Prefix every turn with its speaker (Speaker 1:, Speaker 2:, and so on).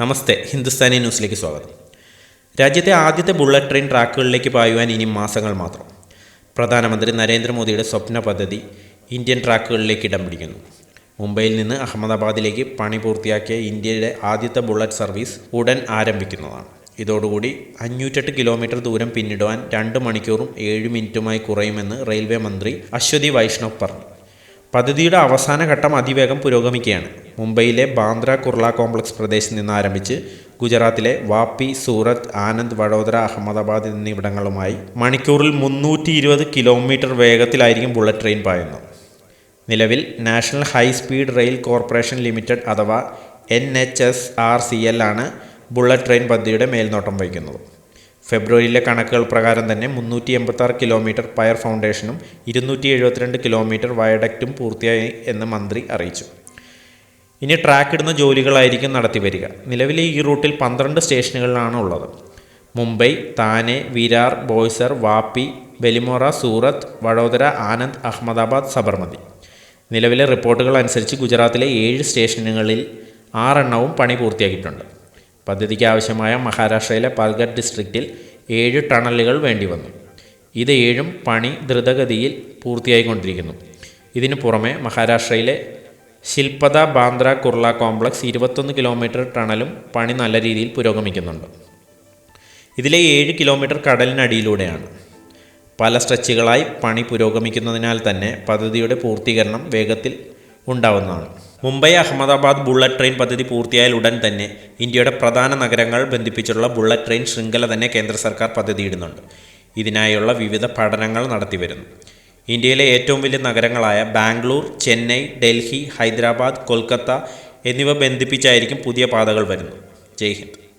Speaker 1: നമസ്തേ ഹിന്ദുസ്ഥാനി ന്യൂസിലേക്ക് സ്വാഗതം. രാജ്യത്തെ ആദ്യത്തെ ബുള്ളറ്റ് ട്രെയിൻ ട്രാക്കുകളിലേക്ക് പായുവാൻ ഇനി മാസങ്ങൾ മാത്രം. പ്രധാനമന്ത്രി നരേന്ദ്രമോദിയുടെ സ്വപ്ന പദ്ധതി ഇന്ത്യൻ ട്രാക്കുകളിലേക്ക് ഇടം പിടിക്കുന്നു. മുംബൈയിൽ നിന്ന് അഹമ്മദാബാദിലേക്ക് പണി പൂർത്തിയാക്കിയ ഇന്ത്യയുടെ ആദ്യത്തെ ബുള്ളറ്റ് സർവീസ് ഉടൻ ആരംഭിക്കുന്നതാണ്. ഇതോടുകൂടി അഞ്ഞൂറ്റെട്ട് കിലോമീറ്റർ ദൂരം പിന്നിടുവാൻ രണ്ട് മണിക്കൂറും ഏഴ് മിനിറ്റുമായി കുറയുമെന്ന് റെയിൽവേ മന്ത്രി അശ്വതി വൈഷ്ണവ് പറഞ്ഞു. പദ്ധതിയുടെ അവസാന ഘട്ടം അതിവേഗം പുരോഗമിക്കുകയാണ്. മുംബൈയിലെ ബാന്ദ്ര കുർള കോംപ്ലക്സ് പ്രദേശത്ത് നിന്ന് ആരംഭിച്ച് ഗുജറാത്തിലെ വാപ്പി സൂറത്ത് ആനന്ദ് വഡോദര അഹമ്മദാബാദ് എന്നിവിടങ്ങളുമായി മണിക്കൂറിൽ മുന്നൂറ്റി ഇരുപത് കിലോമീറ്റർ വേഗത്തിലായിരിക്കും ബുള്ളറ്റ് ട്രെയിൻ പായുന്നത്. നിലവിൽ national high speed rail corporation limited അഥവാ N H S R C L ആണ് ബുള്ളറ്റ് ട്രെയിൻ പദ്ധതിയുടെ മേൽനോട്ടം വഹിക്കുന്നത്. ഫെബ്രുവരിയിലെ കണക്കുകൾ പ്രകാരം തന്നെ മുന്നൂറ്റി എൺപത്താറ് കിലോമീറ്റർ പയർ ഫൗണ്ടേഷനും ഇരുന്നൂറ്റി എഴുപത്തിരണ്ട് കിലോമീറ്റർ വയഡക്റ്റും പൂർത്തിയായി എന്ന് മന്ത്രി അറിയിച്ചു. ഇനി ട്രാക്ക് ഇടുന്ന ജോലികളായിരിക്കും നടത്തി വരിക. നിലവിലെ ഈ റൂട്ടിൽ പന്ത്രണ്ട് സ്റ്റേഷനുകളിലാണ് ഉള്ളത്. മുംബൈ താനെ വിരാർ ബോയ്സർ വാപ്പി ബെലിമോറ സൂറത്ത് വഡോദര ആനന്ദ് അഹമ്മദാബാദ് സബർമതി. നിലവിലെ റിപ്പോർട്ടുകൾ അനുസരിച്ച് ഗുജറാത്തിലെ ഏഴ് സ്റ്റേഷനുകളിൽ ആറെണ്ണവും പണി പൂർത്തിയാക്കിയിട്ടുണ്ട്. പദ്ധതിക്ക് ആവശ്യമായ മഹാരാഷ്ട്രയിലെ പാൽഗഡ് ഡിസ്ട്രിക്റ്റിൽ ഏഴ് ടണലുകൾ വേണ്ടി വന്നു. ഇത് ഏഴും പണി ദ്രുതഗതിയിൽ പൂർത്തിയായിക്കൊണ്ടിരിക്കുന്നു. ഇതിനു പുറമെ മഹാരാഷ്ട്രയിലെ ശിൽപത ബാന്ദ്ര കുർള കോംപ്ലക്സ് ഇരുപത്തൊന്ന് കിലോമീറ്റർ ടണലും പണി നല്ല രീതിയിൽ പുരോഗമിക്കുന്നുണ്ട്. ഇതിലെ ഏഴ് കിലോമീറ്റർ കടലിനടിയിലൂടെയാണ്. പല സ്ട്രെച്ചുകളായി പണി പുരോഗമിക്കുന്നതിനാൽ തന്നെ പദ്ധതിയുടെ പൂർത്തീകരണം വേഗത്തിൽ ഉണ്ടാവുന്നതാണ്. മുംബൈ അഹമ്മദാബാദ് ബുള്ളറ്റ് ട്രെയിൻ പദ്ധതി പൂർത്തിയായാൽ ഉടൻ തന്നെ ഇന്ത്യയുടെ പ്രധാന നഗരങ്ങൾ ബന്ധിപ്പിച്ചുള്ള ബുള്ളറ്റ് ട്രെയിൻ ശൃംഖല തന്നെ കേന്ദ്ര സർക്കാർ പദ്ധതിയിടുന്നുണ്ട്. ഇതിനായുള്ള വിവിധ പഠനങ്ങൾ നടത്തിവരുന്നു. ഇന്ത്യയിലെ ഏറ്റവും വലിയ നഗരങ്ങളായ ബാംഗ്ലൂർ ചെന്നൈ ഡൽഹി ഹൈദരാബാദ് കൊൽക്കത്ത എന്നിവ ബന്ധിപ്പിച്ചായിരിക്കും പുതിയ പാതകൾ വരുന്നത്. ജയ് ഹിന്ദ്.